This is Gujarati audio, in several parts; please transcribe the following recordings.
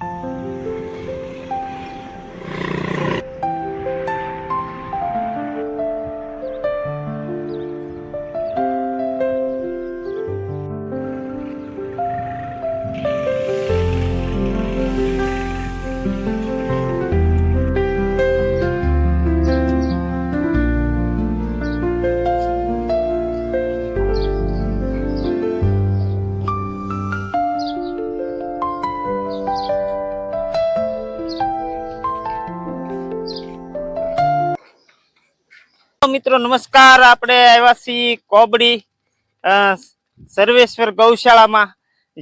Bye. નમસ્કાર, આપણે આવ્યા છીએ કોબડી સર્વેશ્વર ગૌશાળામાં.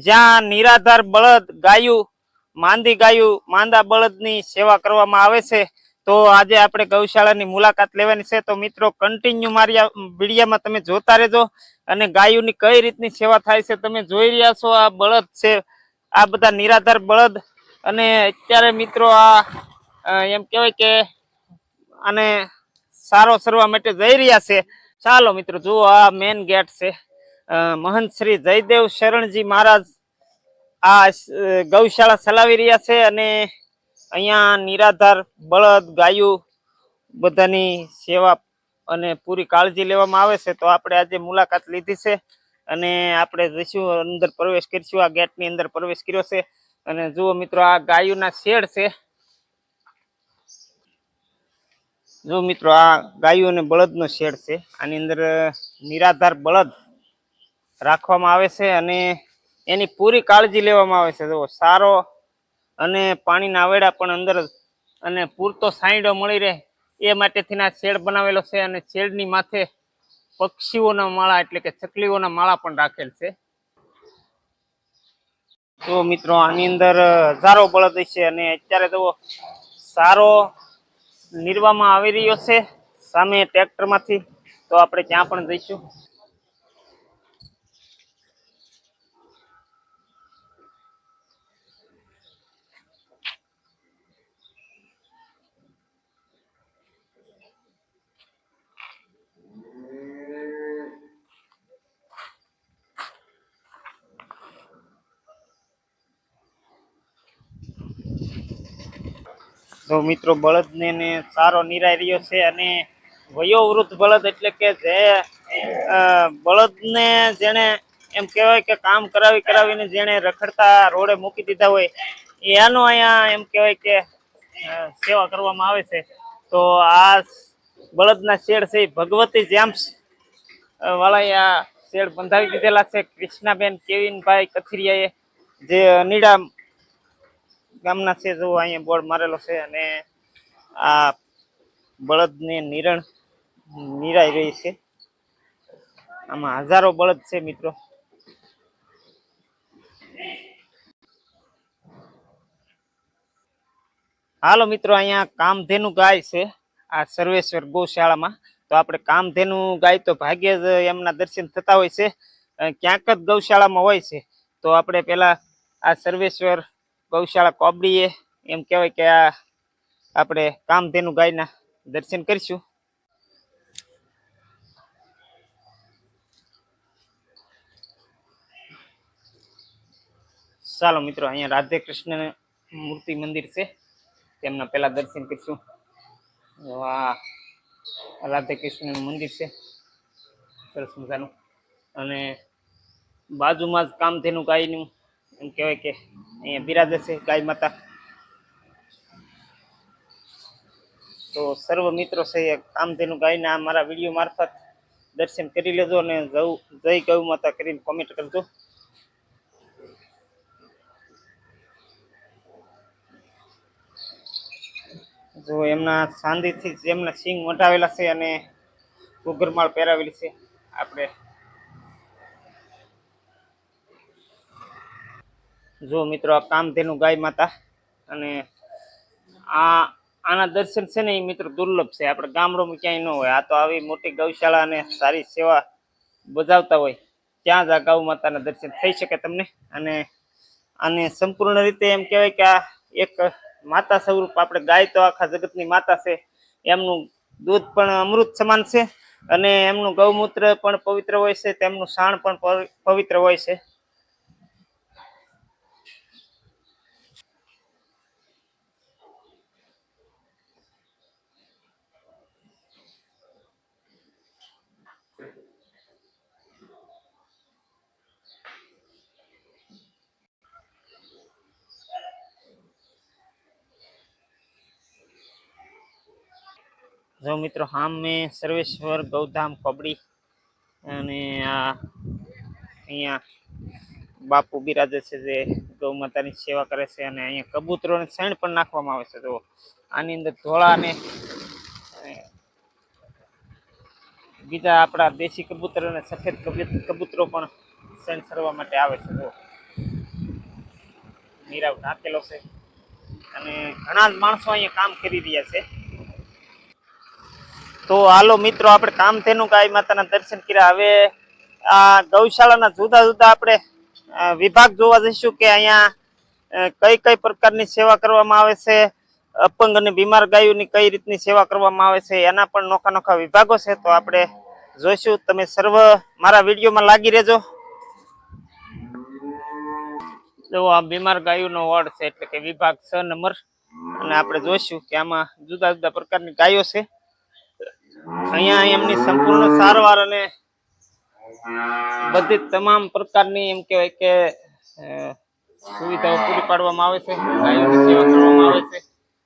જ્યાં નિરાધાર બળદ ગાયું, માંદી ગાયું, માંદા બળદની સેવા કરવામાં આવે છે. તો આજે આપણે ગૌશાળાની મુલાકાત લેવાની છે. તો મિત્રો કન્ટિન્યુ મારી વિડીયામાં તમે જોતા રહેજો. અને ગાયોની કઈ રીતની સેવા થાય છે તમે જોઈ રહ્યા છો. આ બળદ છે, આ બધા નિરાધાર બળદ. અને અત્યારે મિત્રો આ એમ કહેવાય કે અને સારો સરવા માટે જઈ રહ્યા છે. ચાલો મિત્રો, જુઓ આ મેન ગેટ છે. મહંત શ્રી જયદેવ શરણજી મહારાજ આ ગૌશાળા ચલાવી રહ્યા છે અને અહીંયા નિરાધાર, બળદ, ગાયું બધાની સેવા અને પૂરી કાળજી લેવામાં આવે છે. તો આપણે આજે મુલાકાત લીધી છે અને આપણે જઈશું, અંદર પ્રવેશ કરીશું. આ ગેટની અંદર પ્રવેશ કર્યો છે. અને જુઓ મિત્રો, આ ગાયુના શેડ છે. જો મિત્રો, આ ગાયો અને બળદનો શેડ છે. આની અંદર નિરાધાર બળદ રાખવામાં આવે છે અને એની પૂરી કાળજી લેવામાં આવે છે. જો સારો અને પાણીના આવેડા પણ અંદર અને પૂરતો સાંઈડો મળી રહે એ માટેથી આ શેડ બનાવેલો છે અને શેડની માથે પક્ષીઓના માળા એટલે કે ચકલીઓના માળા પણ રાખેલ છે. તો મિત્રો, આની અંદર હજારો બળદ છે અને અત્યારે તો સારો નિર્વામાં આવી રહ્યો છે. સામે ટ્રેક્ટરમાંથી તો આપણે ત્યાં પણ જઈશું. તો મિત્રો બળદને સારો નિરાય રહ્યો છે અને વયોવૃદ્ધ બળદ એટલે કે જે બળદને જેણે એમ કહેવાય કે કામ કરાવી કરાવીને જેણે રખડતા રોડે મૂકી દીધા હોય એનો અહીંયા એમ કહેવાય કે સેવા કરવામાં આવે છે. તો આ બળદના શેડ છે ભગવતી જેમ્સ વાળાએ આ શેડ બંધાવી દીધેલા છે. કૃષ્ણાબેન કેવિનભાઈ કથિરિયાએ જે અનીડા ગામના છે, જો અહીંયા બોર્ડ મારેલો છે અને આ બળદને નિરણ નિરાઈ રહી છે. આમાં હજારો બળદ છે મિત્રો. હાલો મિત્રો, અહીંયા કામધેનુ ગાય છે, આ સર્વેશ્વર ગૌશાળામાં. તો આપણે કામધેનુ ગાય તો ભાગ્યે જ એમના દર્શન થતા હોય છે. ક્યાંક જ ગૌશાળામાં હોય છે. તો આપણે પેલા આ સર્વેશ્વર ગૌશાળા કોબડીએ એમ કહેવાય કે આ આપણે કામધેનુ ગાયના દર્શન કરીશું. ચાલો મિત્રો, અહીંયા રાધે કૃષ્ણ મૂર્તિ મંદિર છે. તેમના પહેલા દર્શન કરીશું. આ રાધે કૃષ્ણનું મંદિર છે. સરસ મજાનું. અને બાજુમાં જ કામધેનુ ગાયનું એમ કહેવાય કે અહીંયા બિરાજે છે ગાય માતા. તો સર્વ મિત્રો છે કામધેનુ ગાયના મારા વીડિયો મારફત દર્શન કરી લેજો અને જવું જય ગૌ માતા કરીને કોમેન્ટ કરજો. જો એમના ચાંદીથી જ એમના સિંગ વટાવેલા છે અને ઘૂઘરમાળ પહેરાવેલી છે. આપણે જો મિત્રો, આ કામધેનું ગાય માતા અને આ, આના દર્શન છે ને એ મિત્રો દુર્લભ છે. આપણે ગામડોમાં ક્યાંય ન હોય. આ તો આવી મોટી ગૌશાળા અને સારી સેવા બજાવતા હોય. ત્યાં જ આ ગૌ માતાના દર્શન થઈ શકે તમને. અને આને સંપૂર્ણ રીતે એમ કહેવાય કે આ એક માતા સ્વરૂપ. આપણે ગાય તો આખા જગતની માતા છે. એમનું દૂધ પણ અમૃત સમાન છે. અને એમનું ગૌમૂત્ર પણ પવિત્ર હોય છે. તેમનું સાણ પણ પવિત્ર હોય છે. જો મિત્રો હામ મેં સર્વેશ્વર ગૌધામ કોબડી અને આ અહીંયા બાપુ બિરાજે છે જે ગૌ માતાની સેવા કરે છે અને અહીંયા કબૂતરોને શેણ પણ નાખવામાં આવે છે. તો આની અંદર ધોળા અને અ, બીજા આપણા દેશી કબૂતર અને સફેદ કબૂત- કબૂતરો પણ શેણ સરવા માટે આવે છે. તો નીરાવ ઢાંકેલો છે અને ઘણા જ માણસો અહીંયા કામ કરી રહ્યા છે. તો હાલો મિત્રો, આપણે કામધેનુ ગાય માતાના દર્શન કર્યા. હવે આ ગૌશાળાના જુદા જુદા આપણે વિભાગ જોવા જઈશું કે અહીંયા કઈ કઈ પ્રકારની સેવા કરવામાં આવે છે, અપંગ અને બીમાર ગાયોની કઈ રીતની સેવા કરવામાં આવે છે, એના પણ નોખા નોખા વિભાગો છે. તો આપણે જોઈશું. તમે સર્વ મારા વિડીયોમાં લાગી રહેજો. જો આ બીમાર ગાયોનો વોર્ડ છે, એટલે કે વિભાગ છ નંબર. અને આપણે જોઈશું કે આમાં જુદા જુદા પ્રકારની ગાયો છે. અહીંયા એમની સંપૂર્ણ સારવાર અને બધી તમામ પ્રકારની એમ કહેવાય કે સુવિધાઓ પૂરી પાડવામાં આવે છે ગાયોની સેવા કરવામાં આવે છે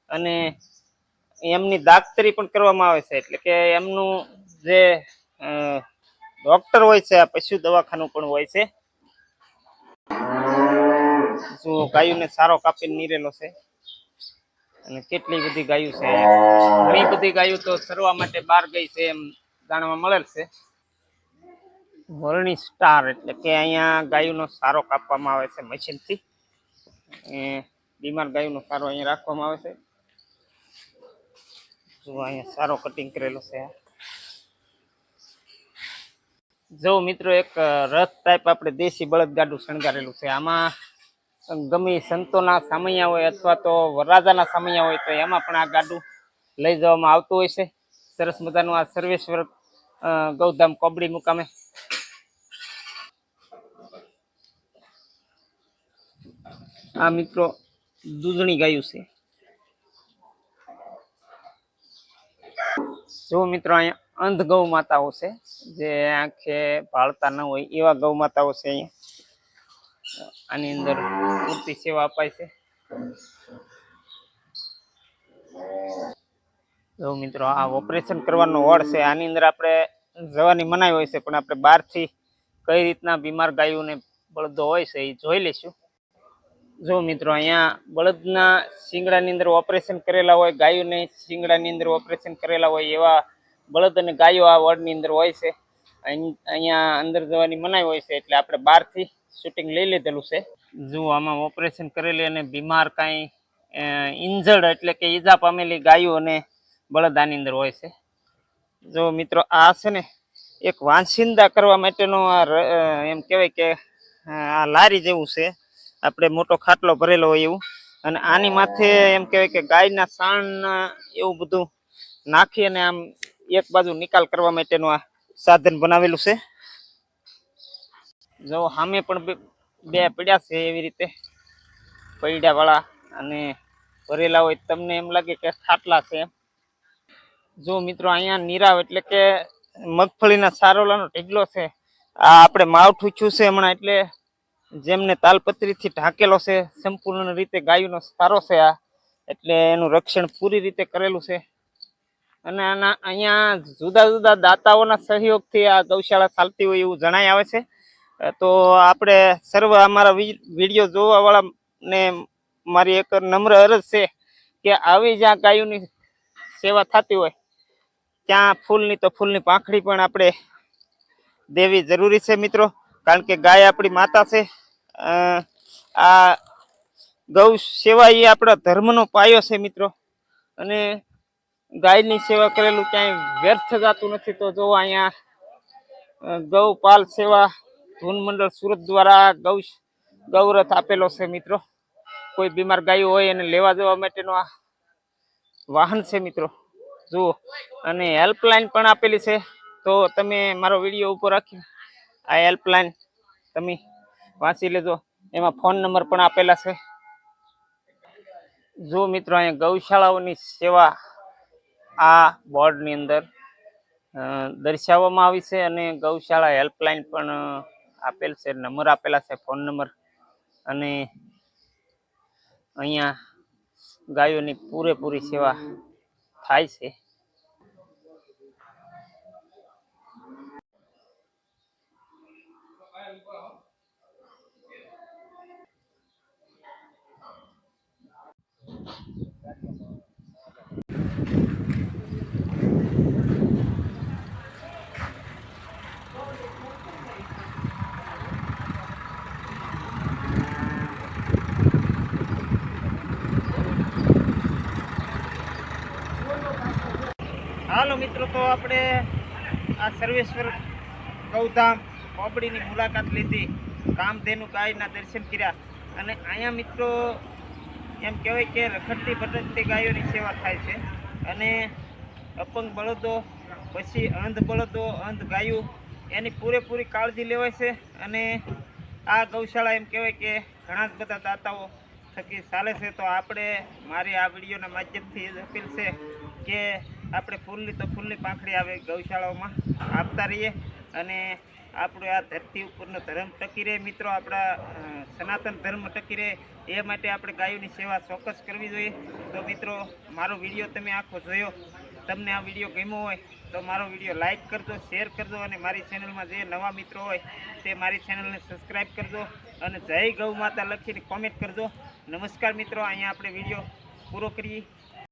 અને એમની દાખતરી પણ કરવામાં આવે છે. એટલે કે એમનું જે ડોક્ટર હોય છે, આ પશુ દવાખાનું પણ હોય છે. જો ગાયોને સારો કાપીને નીરેલો છે. અને કેટલી બધી ગાયો છે ઘણી બધી ગાયો તો સરવા માટે બહાર ગઈ છે એમ જાણવા મળેલ છે. વરણી સ્ટાર એટલે કે અહીંયા ગાયોનો સારો કાપવામાં આવે છે મશીનથી. બીમાર ગાયોનો સારો અહીંયા રાખવામાં આવે છે. જો અહીંયા સારો કટિંગ કરેલો છે. જો મિત્રો એક રથ ટાઈપ આપણે દેશી બળદગાડું શણગારેલું છે. આમાં ગમે સંતોના સામૈયા હોય અથવા તો વરરાજાના સામૈયા હોય તો એમાં પણ આ ગાડું લઈ જવામાં આવતું હોય છે. સરસ મજાનું આ સર્વેશ્વર ગૌધામ કોબડી મુકામે. આ મિત્રો દૂધણી ગાયું છે. જો મિત્રો અહીંયા અંધ ગૌ માતાઓ છે, જે આંખે ભાળતા ન હોય એવા ગૌ માતાઓ છે અહીંયા. આની અંદર પૂરતી સેવા અપાય છે. મિત્રો, આ ઓપરેશન કરવાનો વોર્ડ છે. આની અંદર આપણે જવાની મનાઈ હોય છે, પણ આપણે બહારથી કઈ રીતના બીમાર ગાયોને બળદો હોય છે, એ જોઈ લઈશું. જો મિત્રો, અહીંયા બળદના શિંગડાની અંદર ઓપરેશન કરેલા હોય, ગાયોને શિંગડાની અંદર ઓપરેશન કરેલા હોય, એવા બળદ અને ગાયો આ વોર્ડની અંદર હોય છે. અહીં- અહીંયા અંદર જવાની મનાઈ હોય છે, એટલે આપણે બહારથી શૂટિંગ લઈ લીધેલું છે. જો આમાં ઓપરેશન કરેલી અને બીમાર કાંઈ ઇન્જર્ડ એટલે કે ઈજા પામેલી ગાયો અને બળદ આની અંદર હોય છે. જો મિત્રો, આ છે ને એક વાંસિંદા કરવા માટેનો આ એમ કહેવાય કે આ લારી જેવું છે. આપણે મોટો ખાટલો ભરેલો હોય એવું. અને આની માથે એમ કહેવાય કે ગાયના સાણ એવું બધું નાખી અને આમ એક બાજુ નિકાલ કરવા માટેનું આ સાધન બનાવેલું છે. જો સામે પણ બે- પડ્યા છે એવી રીતે. પૈડા વાળા અને ભરેલા હોય તમને એમ લાગે કે ખાટલા છે જો મિત્રો, અહીંયા નીરાવ એટલે કે મગફળીના સારોલાનો ઢીગલો છે. આ આપણે માવઠું છું છે હમણાં એટલે જેમને તાલપત્રીથી ઢાંકેલો છે, સંપૂર્ણ રીતે ગાયોનો સારો છે આ. એટલે એનું રક્ષણ પૂરી રીતે કરેલું છે. અને આના અહીંયા જુદા જુદા દાતાઓના સહયોગથી આ ગૌશાળા ચાલતી હોય એવું જણાય આવે છે. તો આપણે સર્વ અમારા વીડિયો જોવા વાળા ને મારી એક નમ્ર અરજ છે કે આવી જ્યાં ગાયોની સેવા થતી હોય, ત્યાં ફૂલની તો ફૂલની પાંખડી પણ આપણે દેવી જરૂરી છે મિત્રો, કારણ કે ગાય આપણી માતા છે. આ ગૌ સેવા એ આપણા ધર્મનો પાયો છે મિત્રો, અને ગાયની સેવા કરેલું ક્યાંય વ્યર્થ જતું નથી. તો જો અહીંયા ગૌ ગૌપાલ સેવા ધૂન મંડળ સુરત દ્વારા ગૌ ગૌરથ આપેલો છે મિત્રો. કોઈ બીમાર ગાયો હોય એને લેવા જવા માટેનો આ વાહન છે મિત્રો. જુઓ. અને હેલ્પલાઇન પણ આપેલી છે. તો તમે મારો વીડિયો ઉપર રાખી આ હેલ્પલાઇન તમે વાંચી લેજો. એમાં ફોન નંબર પણ આપેલા છે. જો મિત્રો, અહીંયા ગૌશાળાઓની સેવા આ બોર્ડની અંદર દર્શાવવામાં આવી છે અને ગૌશાળા હેલ્પલાઇન પણ આપેલ છે નંબર આપેલા છે ફોન નંબર. અને અહીંયા ગાયોની પૂરેપૂરી સેવા થાય છે. હાલો મિત્રો, તો આપણે આ સર્વેશ્વર ગૌધામ કોબડીની મુલાકાત લીધી. કામધેનુ ગાયના દર્શન કર્યા. અને અહીંયા મિત્રો, એમ કહેવાય કે રખડતી ભટકતી ગાયોની સેવા થાય છે. અને અપંગ બળદો, પછી અંધ બળદો, અંધ ગાયો, એની પૂરેપૂરી કાળજી લેવાય છે. અને આ ગૌશાળા એમ કહેવાય કે ઘણા જ બધા દાતાઓ થકી ચાલે છે. તો આપણે મારી આ વિડીયોના માધ્યમથી અપીલ છે કે આપણે ફૂલની તો ફૂલની પાંખડી આવે ગૌશાળાઓમાં આપતા રહીએ અને આપણો આ ધરતી ઉપરનો ધર્મ ટકી રહે. મિત્રો, આપણા સનાતન ધર્મ ટકી રહે એ માટે આપણે ગાયોની સેવા ચોક્કસ કરવી જોઈએ. તો મિત્રો, મારો વીડિયો તમે આખો જોયો. તમને આ વીડિયો ગમ્યો હોય તો મારો વીડિયો લાઈક કરજો, શેર કરજો અને મારી ચેનલમાં જે નવા મિત્રો હોય તે મારી ચેનલને સબસ્ક્રાઈબ કરજો અને જય ગૌ માતા લખીને કોમેન્ટ કરજો. નમસ્કાર મિત્રો, અહીંયા આપણે વીડિયો પૂરો કરીએ.